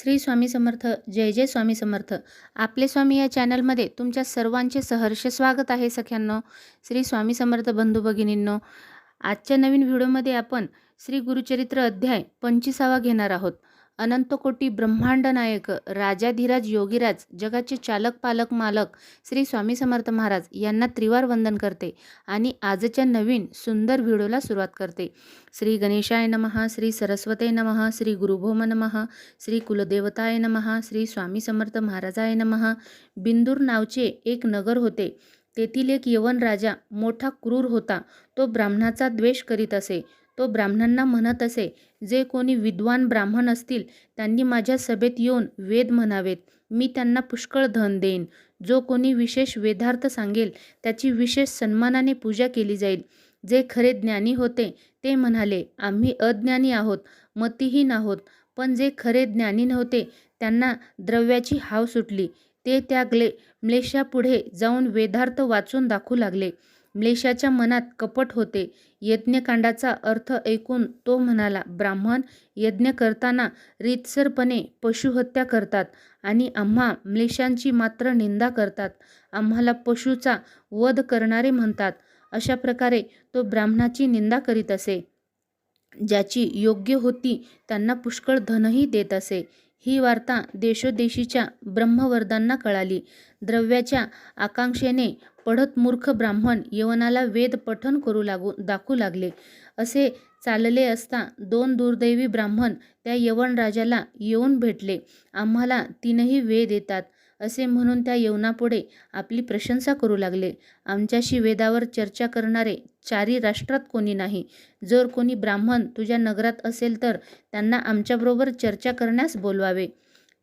श्री स्वामी समर्थ जय जय स्वामी समर्थ. आपले स्वामी या चॅनलमध्ये तुमच्या सर्वांचे सहर्ष स्वागत आहे सख्यांनो. श्री स्वामी समर्थ बंधू भगिनींनो आजच्या नवीन व्हिडिओमध्ये आपण श्री गुरुचरित्र अध्याय पंचवीसावा घेणार आहोत. अनंतकोटी ब्रह्मांड नायक राजाधिराज योगीराज जगाचे चालक पालक मालक श्री स्वामी समर्थ महाराज यांना त्रिवार वंदन करते आणि आजच्या नवीन सुंदर व्हिडिओला सुरुवात करते. श्री गणेशाय नमः श्री सरस्वते नमः श्री गुरुभोम नमः श्री कुलदेवताय नमः श्री स्वामी समर्थ महाराजाय नमः. बिंदूर नावचे एक नगर होते. तेथील एक यवन राजा मोठा क्रूर होता. तो ब्राह्मणाचा द्वेष करीत असे. तो ब्राह्मणांना म्हणत असे जे कोणी विद्वान ब्राह्मण असतील त्यांनी माझ्या सभेत येऊन वेद म्हणावेत. मी त्यांना पुष्कळ धन देईन. जो कोणी विशेष वेदार्थ सांगेल त्याची विशेष सन्मानाने पूजा केली जाईल. जे खरे ज्ञानी होते ते म्हणाले आम्ही अज्ञानी आहोत मतीहीन आहोत पण जे खरे ज्ञानी नव्हते त्यांना द्रव्याची हाव सुटली. ते त्या ग्ले म्लेशापुढे जाऊन वेदार्थ वाचून दाखवू लागले. म्लेशाच्या मनात कपट होते. यज्ञकांडाचा अर्थ ऐकून तो म्हणाला ब्राह्मण यज्ञ करताना रीतसरपणे पशुहत्या करतात आणि आम्हा म्लेशांची मात्र निंदा करतात. आम्हाला पशुचा वध करणारे म्हणतात. अशा प्रकारे तो ब्राह्मणाची निंदा करीत असे. ज्याची योग्य होती त्यांना पुष्कळ धनही देत असे. ही वार्ता देशोदेशीच्या ब्रह्मवर्धांना कळाली. द्रव्याच्या आकांक्षेने पढत मूर्ख ब्राह्मण यवनाला वेद पठन करू लागू दाखवू लागले. असे चालले असता दोन दुर्दैवी ब्राह्मण त्या यवन राजाला येऊन भेटले. आम्हाला तीनही वेद येतात. असे म्हणून त्या यवनापुढे आपली प्रशंसा करू लागले. आमच्याशी वेदावर चर्चा करणारे चारी राष्ट्रात कोणी नाही. जर कोणी ब्राह्मण तुझ्या नगरात असेल तर त्यांना आमच्याबरोबर चर्चा करण्यास बोलवावे.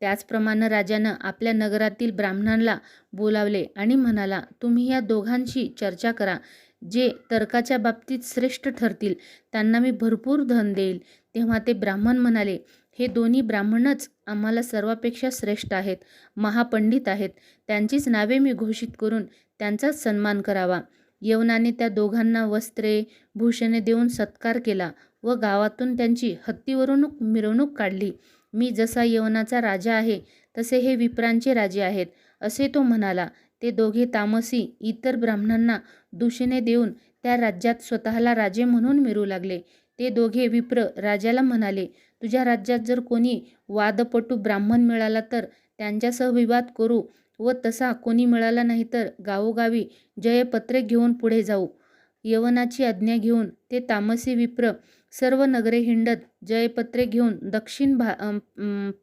त्याचप्रमाणे राजानं आपल्या नगरातील ब्राह्मणांना बोलावले आणि म्हणाला तुम्ही या दोघांशी चर्चा करा. जे तर्काच्या बाबतीत श्रेष्ठ ठरतील त्यांना मी भरपूर धन देईल. तेव्हा ते ब्राह्मण म्हणाले हे दोन्ही ब्राह्मणच आम्हाला सर्वापेक्षा श्रेष्ठ आहेत महापंडित आहेत. त्यांचीच नावे मी घोषित करून त्यांचाच सन्मान करावा. यवनाने त्या दोघांना वस्त्रे भूषणे देऊन सत्कार केला व गावातून त्यांची हत्तीवरून मिरवणूक काढली. मी जसा यवनाचा राजा आहे तसे हे विप्रांचे राजे आहेत असे तो म्हणाला. ते दोघे तामसी इतर ब्राह्मणांना दूषणे देऊन त्या राज्यात स्वतःला राजे म्हणून मिरू लागले. ते दोघे विप्र राजाला म्हणाले तुझ्या राज्यात जर कोणी वादपटू ब्राह्मण मिळाला तर त्यांच्यासह विवाद करू व तसा कोणी मिळाला नाही तर गावोगावी जयपत्रे घेऊन पुढे जाऊ. यवनाची आज्ञा घेऊन ते तामसी विप्र सर्व नगरे हिंडत जयपत्रे घेऊन दक्षिण भा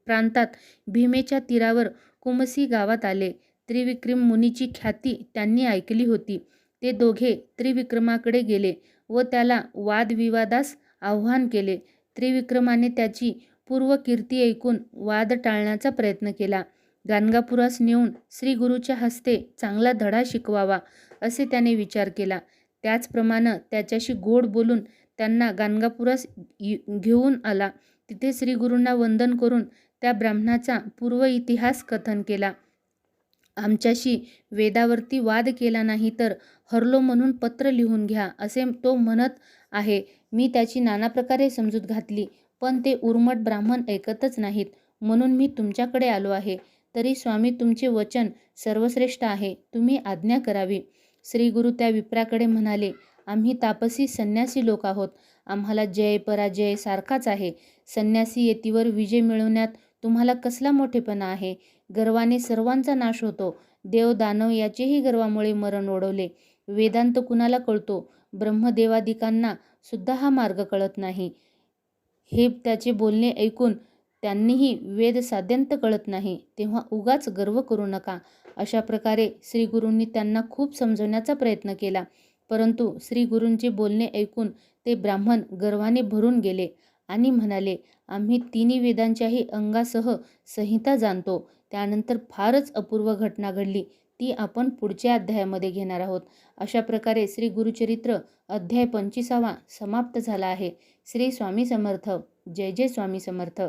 प्रांतात भीमेच्या तीरावर कुमसी गावात आले. त्रिविक्रम मुनीची ख्याती त्यांनी ऐकली होती. ते दोघे त्रिविक्रमाकडे गेले व त्याला वादविवादास आव्हान केले. त्रिविक्रमाने त्याची पूर्व कीर्ती ऐकून वाद टाळण्याचा प्रयत्न केला. गाणगापुरास नेऊन श्री गुरुच्या हस्ते चांगला धडा शिकवावा असे त्याने विचार केला. त्याचप्रमाणे त्याच्याशी गोड बोलून त्यांना गाणगापुरास घेऊन आला. तिथे श्रीगुरूंना वंदन करून त्या ब्राह्मणाचा पूर्व इतिहास कथन केला. आमच्याशी वेदावरती वाद केला नाही तर हरलो म्हणून पत्र लिहून घ्या असे तो म्हणत आहे. मी त्याची नाना प्रकारे समजूत घातली पण ते उर्मट ब्राह्मण ऐकतच नाहीत. म्हणून मी तुमच्याकडे आलो आहे. तरी स्वामी तुमचे वचन सर्वश्रेष्ठ आहे. तुम्ही आज्ञा करावी. श्रीगुरु त्या विप्राकडे म्हणाले आम्ही तापसी संन्यासी लोक आहोत. आम्हाला जय पराजय सारखाच आहे. संन्यासी येतीवर विजय मिळवण्यात तुम्हाला कसला मोठेपणा आहे? गर्वाने सर्वांचा नाश होतो. देव दानव याचेही गर्वामुळे मरण ओढवले. वेदांत कुणाला कळतो? ब्रह्मदेवादिकांना सुद्धा हा मार्ग कळत नाही. हे त्याचे बोलणे ऐकून त्यांनीही वेद साध्यंत कळत नाही. तेव्हा उगाच गर्व करू नका. अशा प्रकारे श्रीगुरूंनी त्यांना खूप समजवण्याचा प्रयत्न केला. परंतु श्री गुरूंचे बोलणे ऐकून ते ब्राह्मण गर्वाने भरून गेले आणि म्हणाले आम्ही तिन्ही वेदांच्याही अंगासह संहिता जाणतो. त्यानंतर फारच अपूर्व घटना घडली. ती आपण पुढच्या अध्यायामध्ये घेणार आहोत अशा प्रकारे श्री गुरुचरित्र अध्याय पंचवीसावा समाप्त झाला आहे. श्री स्वामी समर्थ. जय जय स्वामी समर्थ.